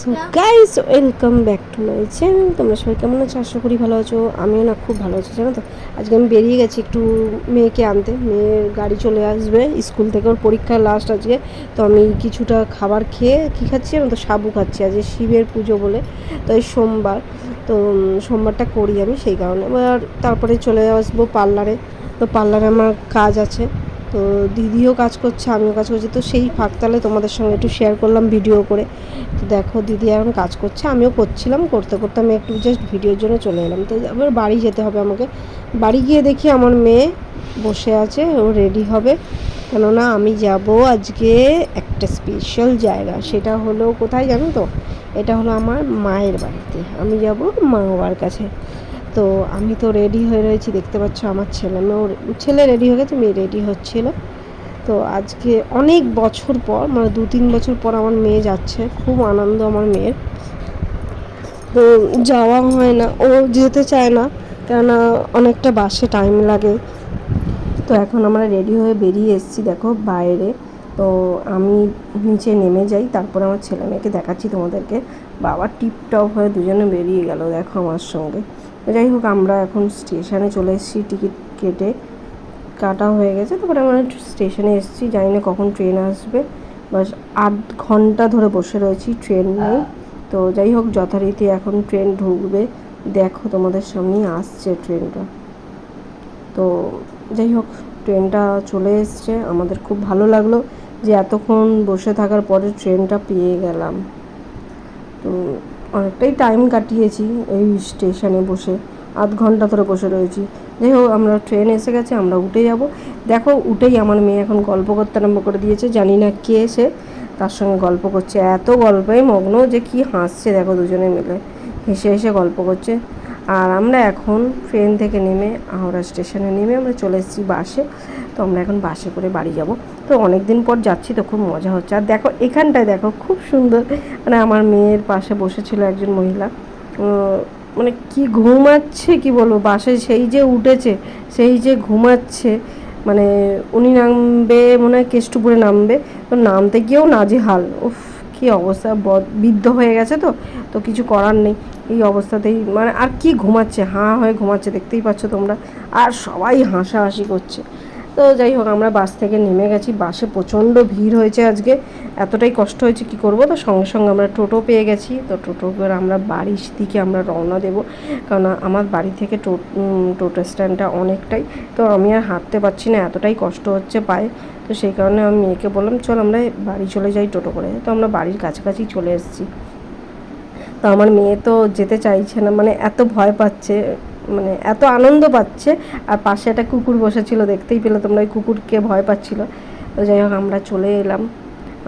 So guys welcome back to my channel তোমরা সবাই কেমন আছো? আশা করি ভালো আছো। আমিও না খুব ভালো আছি, জানো তো? আজকে আমি বেরিয়ে গেছি একটু মেয়েকে আনতে। মেয়ের গাড়ি চলে আসবে স্কুল থেকে, ওর পরীক্ষা লাস্ট আজকে। তো আমি কিছুটা খাবার খেয়ে কী খাচ্ছি আমি তো? সাবু খাচ্ছি। আজকে শিবের পুজো বলে। তো এই সোমবার। তো সোমবারটা করি আমি সেই কারণে। এবার তারপরে চলে আসব পার্লারে। তো পার্লারে আমার কাজ আছে। তো দিদিও কাজ করছে, আমিও কাজ করছি। তো সেই ফাঁকতালে তোমাদের সঙ্গে একটু শেয়ার করলাম ভিডিও করে। তো দেখো দিদি এখন কাজ করছে, আমিও করছিলাম, করতে করতে আমি একটু জাস্ট ভিডিওর জন্য চলে এলাম। তো আবার বাড়ি যেতে হবে আমাকে। বাড়ি গিয়ে দেখি আমার মেয়ে বসে আছে, ও রেডি হবে। কেননা আমি যাব আজকে একটা স্পেশাল জায়গা, সেটা হলো কোথায় জানো তো? এটা হলো আমার মায়ের বাড়িতে। আমি যাব মা বাবার কাছে। তো আমি তো রেডি হয়ে রয়েছি, দেখতে পাচ্ছ আমার ছেলে। মেয়েও ছেলে রেডি হয়ে গেছে, মেয়ে রেডি হচ্ছিল। তো আজকে অনেক বছর পর মানে দু তিন বছর পর আমার মেয়ে যাচ্ছে, খুব আনন্দ আমার মেয়ের। তো যাওয়া হয় না, ও যেতে চায় না, কেননা অনেকটা বাসে টাইম লাগে। তো এখন আমরা রেডি হয়ে বেরিয়ে এসেছি, দেখো বাইরে। তো আমি নিচে নেমে যাই, তারপরে আমার ছেলে মেয়েকে দেখাচ্ছি তোমাদেরকে। বাবা টিপটপ হয়ে দুজনে বেরিয়ে গেল, দেখো আমার সঙ্গে। যাই হোক, আমরা এখন স্টেশনে চলে এসেছি। টিকিট কেটে কাটা হয়ে গেছে। তারপরে আমরা স্টেশনে এসেছি। জানি না কখন ট্রেন আসবে। বাস আট ঘণ্টা ধরে বসে রয়েছি ট্রেন নেই তো যাই হোক, যথারীতি এখন ট্রেন ঢুকবে। দেখো তোমাদের সামনেই আসছে ট্রেনটা। তো যাই হোক, ট্রেনটা চলে এসছে। আমাদের খুব ভালো লাগল যে এতক্ষণ বসে থাকার পরে ট্রেনটা পেয়ে গেলাম। তো অনেকটাই টাইম কাটিয়েছি এই স্টেশনে বসে। আধ ঘণ্টা ধরে বসে রয়েছি। যাই হোক, আমরা ট্রেন এসে গেছে, আমরা উঠে যাব। দেখো, উঠেই আমার মেয়ে এখন গল্প করতে আরম্ভ করে দিয়েছে। জানি না কে এসে তার সঙ্গে গল্প করছে। এত গল্পে মগ্ন যে কি হাসছে দেখো দুজনে মিলে। হেসে হেসে গল্প করছে। আর আমরা এখন ট্রেন থেকে নেমে হাওড়া স্টেশনে নেমে আমরা চলে এসেছি বাসে। তো আমরা এখন বাসে করে বাড়ি যাব। তো অনেক দিন পর যাচ্ছি তো খুব মজা হচ্ছে। আর দেখো, এখানটায় দেখো, খুব সুন্দর। মানে আমার মেয়ের পাশে বসেছিল একজন মহিলা। মানে কি ঘুমাচ্ছে, কি বলব? বাসে সেই যে উঠেছে, সেই যে ঘুমাচ্ছে মানে উনি নামবে, মনে হয় কেষ্টপুরে নামবে। তো নামতে গিয়েও নাজেহাল। উফ কি অবস্থা? বদ- বিদ্ধ হয়ে গেছে তো তো কিছু করার নেই। এই অবস্থাতেই মানে আর কি ঘুমাচ্ছে? হাঁ হয়ে ঘুমাচ্ছে, দেখতেই পাচ্ছ তোমরা। আর সবাই হাসাহাসি করছে। তো যাই হোক, আমরা বাস থেকে নেমে গেছি। বাসে প্রচণ্ড ভিড় হয়েছে আজকে। এতটাই কষ্ট হয়েছে, কি করব? তো সঙ্গে সঙ্গে আমরা টোটো পেয়ে গেছি। তো টোটো করে আমরা বাড়ির দিকে আমরা রওনা দেব। কারণ আমার বাড়ি থেকে টোটো স্ট্যান্ডটা অনেকটাই। তো আমি আর হাঁটতে পারছি না, এতটাই কষ্ট হচ্ছে পায়ে। তো সেই কারণে আমি মেয়েকে বললাম, চল আমরা বাড়ি চলে যাই টোটো করে। তো আমরা বাড়ির কাছাকাছি চলে এসেছি। তো আমার মেয়ে তো যেতে চাইছে না মানে এত ভয় পাচ্ছে। মানে এত আনন্দ পাচ্ছে। আর পাশে একটা কুকুর বসেছিল, দেখতেই পেলে তোমরা ওই কুকুরকে ভয় পাচ্ছিল। তো যাই হোক, আমরা চলে এলাম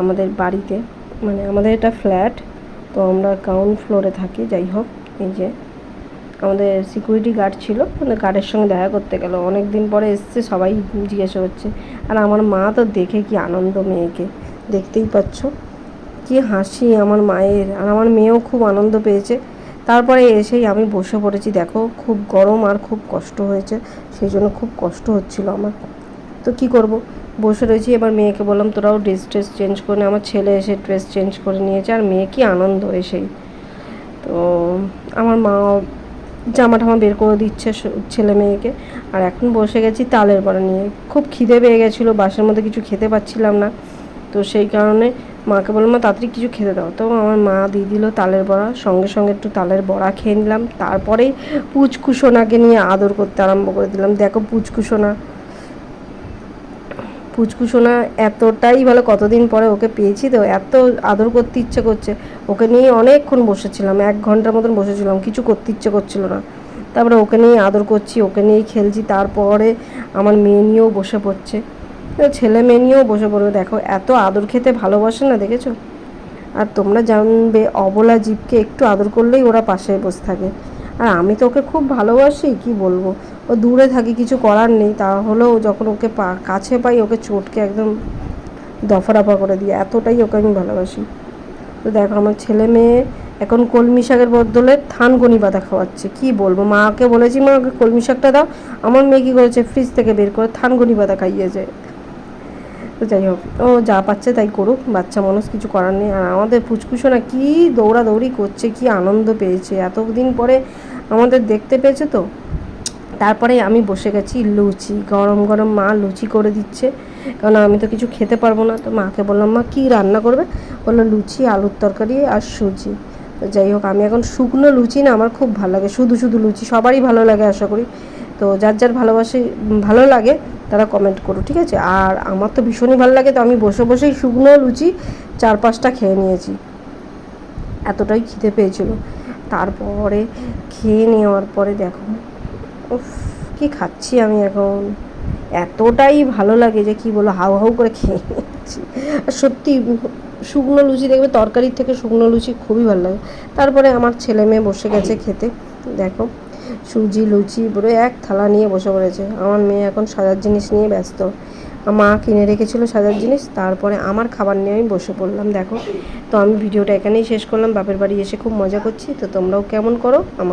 আমাদের বাড়িতে। মানে আমাদের এটা ফ্ল্যাট, তো আমরা গ্রাউন্ড ফ্লোরে থাকি। যাই হোক, এই যে আমাদের সিকিউরিটি গার্ড ছিল। মানে গার্ডের সঙ্গে দেখা করতে গেল। অনেক দিন পরে এসছে, সবাই জিজ্ঞাসা করছে। আর আমার মা তো দেখে কি আনন্দ মেয়েকে। দেখতেই পাচ্ছ, কি হাসি আমার মায়ের। আর আমার মেয়েও খুব আনন্দ পেয়েছে। তারপরে এসেই আমি বসে পড়েছি। দেখো, খুব গরম আর খুব কষ্ট হয়েছে, সেই জন্য খুব কষ্ট হচ্ছিল আমার। তো কি করব? বসে রয়েছি। এবার মেয়েকে বললাম, তোরাও ড্রেস ট্রেস চেঞ্জ করে। আমার ছেলে এসে ড্রেস চেঞ্জ করে নিয়েছে আর মেয়ে কি আনন্দ এসেই। তো আমার মা জামা টামা বের করে দিচ্ছে ছেলে মেয়েকে। আর এখন বসে গেছি তালের বড়া নিয়ে। খুব খিদে পেয়ে গেছিল, বাসের মধ্যে কিছু খেতে পাচ্ছিলাম না। তো সেই কারণে মাকে বললাম, মা, তাড়াতাড়ি কিছু খেতে দাও। তো আমার মা দিয়ে দিল তালের বড়া। সঙ্গে সঙ্গে একটু তালের বড়া খেয়ে নিলাম। তারপরেই পুচকুসোনাকে নিয়ে আদর করতে আরম্ভ করে দিলাম। দেখো পুচকুসোনা। পুচকুসোনা এতটাই ভালো, কতদিন পরে ওকে পেয়েছি তো, এত আদর করতে ইচ্ছে করছে। ওকে নিয়ে অনেকক্ষণ বসেছিলাম, এক ঘণ্টার মতন বসেছিলাম, কিছু করতে ইচ্ছে করছিল না। তারপরে ওকে নিয়ে আদর করছি, ওকে নিয়েই খেলছি। তারপরে আমার মেয়ে নিয়েও বসে পড়ছে। ছেলে মেয়ে নিয়েও বসে পড়বে। দেখো, এত আদর খেতে ভালোবাসে না, দেখেছ? আর তোমরা জানবে, অবলা জীবকে একটু আদর করলেই ওরা পাশে বসে থাকে। আর আমি তো ওকে খুব ভালোবাসি, কি বলব? ও দূরে থাকি, কিছু করার নেই। তাহলেও যখন ওকে পা, কাছে পাই, ওকে চোটকে একদম দফা রফা করে দিই। এতটাই ওকে আমি ভালোবাসি। তো দেখো, আমার ছেলে মেয়ে এখন কলমি শাকের বদলে থানগনি পাতা খাওয়াচ্ছে। কি বলব? মাকে বলেছি, মা ওকে কলমি শাকটা দাও। আমার মেয়ে কী করেছে? ফ্রিজ থেকে বের করে থানগনি পাতা খাইয়েছে তো যাই হোক, ও যা পাচ্ছে তাই করুক, বাচ্চা মানুষ কিছু করার নেই। আর আমাদের পুচকুশো না কী দৌড়াদৌড়ি করছে, কি আনন্দ পেয়েছে। এতদিন পরে আমাদের দেখতে পেয়েছে তো? তারপরে আমি বসে গেছি লুচি, গরম গরম মা লুচি করে দিচ্ছে। কারণ আমি তো কিছু খেতে পারব না, তো মাকে বললাম, মা, কী রান্না করবে? বলল, লুচি, আলুর তরকারি আর সুজি। তো যাই হোক, আমি এখন শুকনো লুচি না, আমার খুব ভালো লাগে, শুধু শুধু লুচি, সবারই ভালো লাগে আশা করি। তো যার যার ভালোবাসে, ভালো লাগে, তারা কমেন্ট করো, ঠিক আছে? আর আমার তো ভীষণই ভালো লাগে, তো আমি বসে বসেই শুকনো লুচি চার পাঁচটা খেয়ে নিয়েছি। এতটাই খিদে পেয়েছিল। তারপরে খেয়ে নেওয়ার পরে দেখো, উফ, কি খাচ্ছি আমি এখন? এতটাই ভালো লাগে যে কি বলো হাউ হাউ করে খেয়ে নিচ্ছি সত্যি, শুকনো লুচি দেখবে, তরকারির থেকে শুকনো লুচি খুবই ভালো লাগে। তারপরে আমার ছেলে মেয়ে বসে গেছে খেতে, দেখো। সুজি, লুচি পুরো এক থালা নিয়ে বসে পড়েছে। আমার মেয়ে এখন সাজার জিনিস নিয়ে ব্যস্ত। মা কিনে রেখেছিল সাজার জিনিস, তারপরে আমার খাবার নিয়ে আমি বসে পড়লাম। দেখো, তো আমি ভিডিওটা এখানেই শেষ করলাম। বাপের বাড়ি এসে খুব মজা করছি। তো তোমরাও কেমন করো, আমাকে